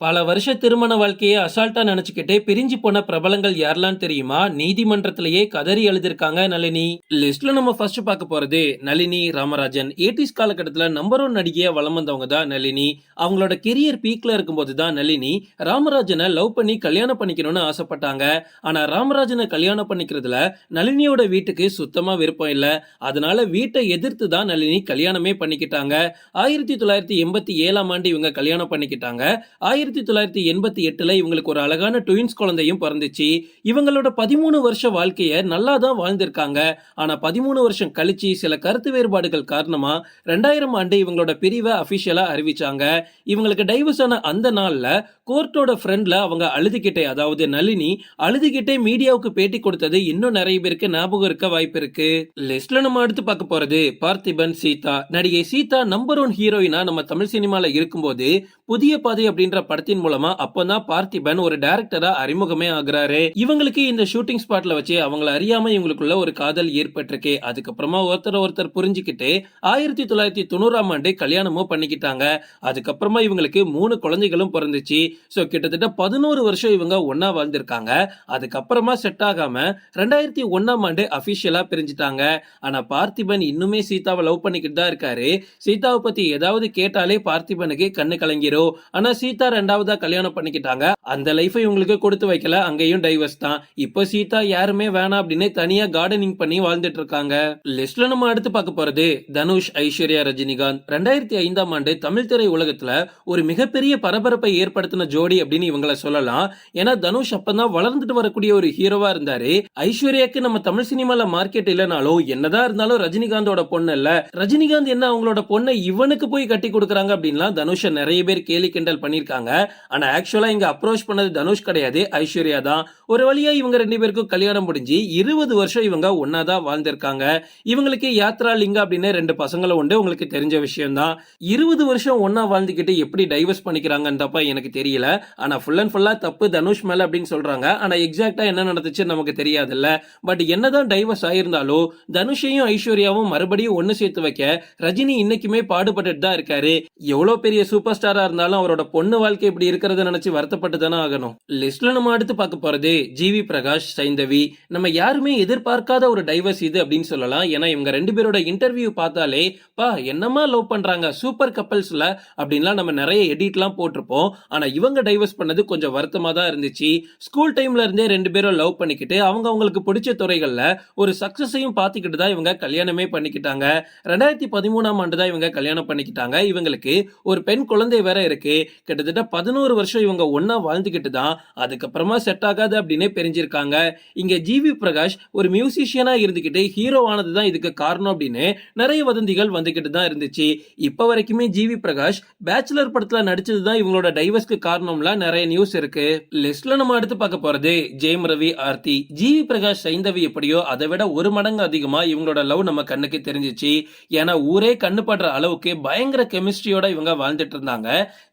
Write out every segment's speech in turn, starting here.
பல வருஷ திருமண வாழ்க்கையை அசால்ட்டா நினைச்சுக்கிட்டே பிரிஞ்சு போன பிரபலங்கள் யாரெல்லாம் தெரியுமா? நீதிமன்றத்திலேயே கதறி எழுதிருக்காங்க நளினி. லிஸ்ட்ல நம்ம ஃபர்ஸ்ட் பார்க்க போறது நளினி ராமராஜன். ஏடிஸ் காலகட்டத்துல நம்பர் ஒன் நடிகையா வளம் வந்தவங்க தான் நளினி. அவங்களோட கெரியர் பீக்ல இருக்கும்போது தான் நளினி ராமராஜனை லவ் பண்ணி கல்யாணம் பண்ணிக்கணும்னு ஆசைப்பட்டாங்க. ஆனா ராமராஜனை கல்யாணம் பண்ணிக்கிறதுல நளினியோட வீட்டுக்கு சுத்தமா விருப்பம் இல்ல. அதனால வீட்டை எதிர்த்து தான் நளினி கல்யாணமே பண்ணிக்கிட்டாங்க. ஆயிரத்தி தொள்ளாயிரத்தி எண்பத்தி ஏழாம் ஆண்டு இவங்க கல்யாணம் பண்ணிக்கிட்டாங்க. ஆயிரத்தி ஆயிரத்தி தொள்ளாயிரத்தி எண்பத்தி எட்டுல இவங்களுக்கு ஒரு அழகான ட்வின்ஸ் குழந்தையும் பிறந்துச்சு. இவங்களோட பதிமூணு வருஷ வாழ்க்கைய நல்லா தான் வாழ்ந்திருக்காங்க. ஆனா பதிமூணு வருஷம் கழிச்சு சில கருத்து வேறுபாடுகள் காரணமா ரெண்டாயிரம் ஆண்டு இவங்களோட பிரிவை அபிஷியலா அறிவிச்சாங்க. இவங்களுக்கு டைவர்ஸ் ஆன அந்த நாள்ல கோர்ட்டோட ஃப்ரெண்ட்ல அவங்க அழுதுகிட்டே அதாவது நளினி அழுதுகிட்டே மீடியாவுக்கு பேட்டி கொடுத்தது இன்னும் நிறைய பேருக்கு ஞாபகம் இருக்க வாய்ப்பு இருக்கு. லிஸ்ட்ல நம்ம அடுத்து பார்க்க போறது பார்த்திபன் சீதா. நடிகை சீதா நம்பர் ஒன் ஹீரோயினா நம்ம தமிழ் சினிமால இருக்கும்போது புதிய பாதை அப்படின்ற படத்தின் மூலமா அப்பதான் பார்த்திபன் ஒரு டைரக்டரா அறிமுகமே ஆகுறாரு. இவங்களுக்கு இந்த ஷூட்டிங் ஸ்பாட்ல வச்சு அவங்கள அறியாம இவங்களுக்குள்ள ஒரு காதல் ஏற்பட்டிருக்கு. அதுக்கப்புறமா ஒருத்தர் ஒருத்தர் புரிஞ்சுக்கிட்டு ஆயிரத்தி தொள்ளாயிரத்தி தொண்ணூறாம் ஆண்டு கல்யாணமும் பண்ணிக்கிட்டாங்க. அதுக்கப்புறமா இவங்களுக்கு மூணு குழந்தைகளும் பிறந்துச்சு. சோ கிட்டத்தட்ட பதினோரு வருஷம் இவங்க ஒன்னா வாழ்ந்திருக்காங்க. அதுக்கப்புறமா செட் ஆகாம ரெண்டாயிரத்தி ஒன்னாம் ஆண்டு அபிஷியலா பிரிஞ்சுட்டாங்க. ஆனா பார்த்திபன் இன்னுமே சீதாவை லவ் பண்ணிக்கிட்டு தான் இருக்காரு. சீதாவை பத்தி ஏதாவது கேட்டாலே பார்த்திபனுக்கு கண்ணு கலங்கிரும். ஆனா சீதா இரண்டாவதா கல்யாணம் பண்ணிக்கிட்டாங்க. அந்த லைஃபை இவங்களுக்கு கொடுத்து வைக்கல. அங்கேயும் டைவர்ஸ் தான். இப்போ சீதா யாருமே வேணாம் அப்படின்னு தனியா கார்டனிங் பண்ணி வாழ்ந்துட்டு இருக்காங்க. லிஸ்ட்ல நம்ம அடுத்து பார்க்க போறது தனுஷ் ஐஸ்வர்யா ரஜினிகாந்த். ரெண்டாயிரத்தி ஐந்தாம் ஆண்டு தமிழ் திரை உலகத்துல ஒரு மிகப்பெரிய பரபரப்பை ஏற்படுத்தின ஜோடி அப்படின்னு இவங்கள சொல்லலாம். ஏன்னா தனுஷ் அப்பதான் வளர்ந்துட்டு வரக்கூடிய ஒரு ஹீரோவா இருந்தாரு. ஐஸ்வர்யாக்கு நம்ம தமிழ் சினிமால மார்க்கெட் இல்லைனாலும் என்னதான் இருந்தாலும் ரஜினிகாந்தோட பொண்ணு இல்ல. ரஜினிகாந்த் என்ன அவங்களோட பொண்ணை இவனுக்கு போய் கட்டி கொடுக்குறாங்க அப்படின்லாம் தனுஷ நிறைய பேர் கேலி கிண்டல் பண்ணிருக்காங்க ஆனா ஆக்சுவலா இங்க அப்ரோச் பண்ணது தனுஷ் கிடையாது ஐஸ்வர்யா தான். ஒரு வழியா இவங்க ரெண்டு பேருக்கும் கல்யாணம் முடிஞ்சு இருபது வருஷம் இவங்க ஒன்னாதான் வாழ்ந்திருக்காங்க. இவங்களுக்கு யாத்ரா லிங்கா அப்படின்னு ரெண்டு பசங்களை உண்டு உங்களுக்கு தெரிஞ்ச விஷயம் தான் இருபது வருஷம் ஒன்னா வாழ்ந்துக்கிட்டு எப்படி டைவர்ஸ் பண்ணிக்கிறாங்கன்னு தப்பா எனக்கு தெரியல. ஆனா ஃபுல் அண்ட் ஃபுல்லா தப்பு தனுஷ் மேல அப்படின்னு சொல்றாங்க. ஆனா எக்ஸாக்டா என்ன நடந்துச்சு நமக்கு தெரியாதுல்ல. பட் என்னதான் டைவர்ஸ் ஆயிருந்தாலும் தனுஷையும் ஐஸ்வர்யாவும் மறுபடியும் ஒன்னு சேர்த்து வைக்க ரஜினி இன்னைக்குமே பாடுபட்டுட்டு தான் இருக்காரு. எவ்வளவு பெரிய சூப்பர் ஸ்டாரா இருந்தாலும் அவரோட பொண்ணு வாழ்க்கை இப்படி இருக்கிறத நினைச்சு வருத்தப்பட்டு தானே ஆகணும். லிஸ்ட்ல நம்ம அடுத்து பார்க்க போறது ஜிவி பிரகாஷ் சைந்தவி. நம்ம யாருமே எதிர்பார்க்காத ஒரு டைவர்ஸ் இது அப்படின்னு சொல்லலாம். ஏன்னா இவங்க ரெண்டு பேரோட இன்டர்வியூ பார்த்தாலே பா என்னமா லவ் பண்றாங்க? சூப்பர் கப்பல்ஸ்ல அப்படின்லாம் நம்ம நிறைய எடிட்லாம் போட்டிருப்போம். ஆனா இவங்க டைவர்ஸ் பண்ணது கொஞ்சம் வருத்தமா தான் இருந்துச்சு. ஸ்கூல் டைம்ல இருந்தே ரெண்டு பேரும் லவ் பண்ணிக்கிட்டு அவங்க அவங்களுக்கு பிடிச்ச துறைகள்ல ஒரு சக்சஸையும் பார்த்துக்கிட்டு தான் இவங்க கல்யாணமே பண்ணிக்கிட்டாங்க. ரெண்டாயிரத்தி பதிமூணாம் ஆண்டு தான் இவங்க கல்யாணம் பண்ணிக்கிட்டாங்க. இவங்களுக்கு ஒரு பெண் குழந்தை வேற இருக்கு. கிட்டத்தட்ட பதினோரு வருஷம் இவங்க ஒன்னா வாழ்ந்துகிட்டு தான் அதுக்கப்புறமா செட் ஆகாது அப்படின்னே பிரிஞ்சிருக்காங்க. இங்க ஜிவி பிரகாஷ் ஒரு மியூசிஷியனா இருந்துகிட்டு ஹீரோ ஆனது தான் இதுக்கு காரணம் அப்படின்னு நிறைய வதந்திகள் வந்துகிட்டு தான் இருந்துச்சு. இப்ப வரைக்குமே ஜிவி பிரகாஷ் பேச்சுலர் படத்துல நடிச்சது தான் இவங்களோட டைவர்ஸ்க்கு காரணம்லாம் நிறைய நியூஸ் இருக்கு. லிஸ்ட்ல நம்ம அடுத்து பார்க்க போறது ஜெயம் ரவி ஆர்த்தி ஜிவி பிரகாஷ் சைந்தவி எப்படியோ அதை விட ஒரு மடங்கு அதிகமா இவங்களோட லவ் நம்ம கண்ணுக்கு தெரிஞ்சிச்சு. ஏன்னா ஊரே கண்ணு படுற அளவுக்கு பயங்கர கெமிஸ்ட்ரியோட இவங்க வாழ்ந்துட்டு இருந்தாங்க.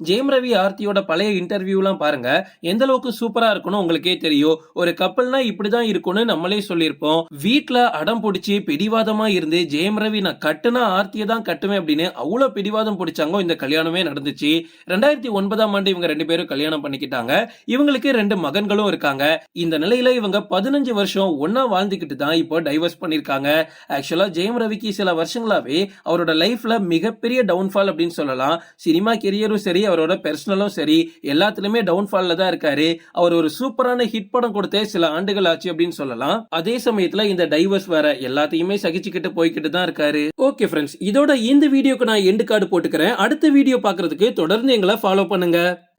ஜெயம் ரவி ஆர்த்தி ஆர்த்தியோட பழைய இன்டர்வியூலாம் பாருங்க. எந்த அளவுக்கு சூப்பரா இருக்கணும் உங்களுக்கே தெரியும். ஒரு கப்பல்னா இப்படிதான் இருக்கும்னு நம்மளே சொல்லியிருப்போம். வீட்டுல அடம் பிடிச்சி பிடிவாதமா இருந்து ஜெயம் ரவி நான் கட்டுனா ஆர்த்தியை தான் கட்டுவேன் அப்படின்னு அவ்வளவு பிடிவாதம் பிடிச்சாங்க இந்த கல்யாணமே நடந்துச்சு. ரெண்டாயிரத்தி ஒன்பதாம் ஆண்டு இவங்க ரெண்டு பேரும் கல்யாணம் பண்ணிக்கிட்டாங்க. இவங்களுக்கு ரெண்டு மகன்களும் இருக்காங்க. இந்த நிலையில இவங்க பதினஞ்சு வருஷம் ஒன்னா வாழ்ந்துகிட்டு தான் இப்போ டைவர்ஸ் பண்ணிருக்காங்க ஆக்சுவலா ஜெயம் ரவிக்கு சில வருஷங்களாவே அவரோட லைஃப்ல மிகப்பெரிய டவுன்ஃபால் அப்படின்னு சொல்லலாம். சினிமா கெரியரும் சரி அவரோட பர்சனலும் சரி எல்லாத்துலயுமே டவுன்ஃபால்ல தான் இருக்காரு. அவர் ஒரு சூப்பரான ஹிட் படம் கொடுத்தே சில ஆண்டுகள் ஆச்சு அப்படின்னு சொல்லலாம். அதே சமயத்துல இந்த டைவர்ஸ் வேற எல்லாத்தையுமே சகிச்சுக்கிட்டு போய்கிட்டு தான் இருக்காரு. ஓகே ஃப்ரெண்ட்ஸ் இதோட இந்த வீடியோக்கு நான் எண்டு கார்டு போட்டுக்கிறேன். அடுத்த வீடியோ பாக்குறதுக்கு தொடர்ந்து எங்களை ஃபாலோ பண்ணுங்க.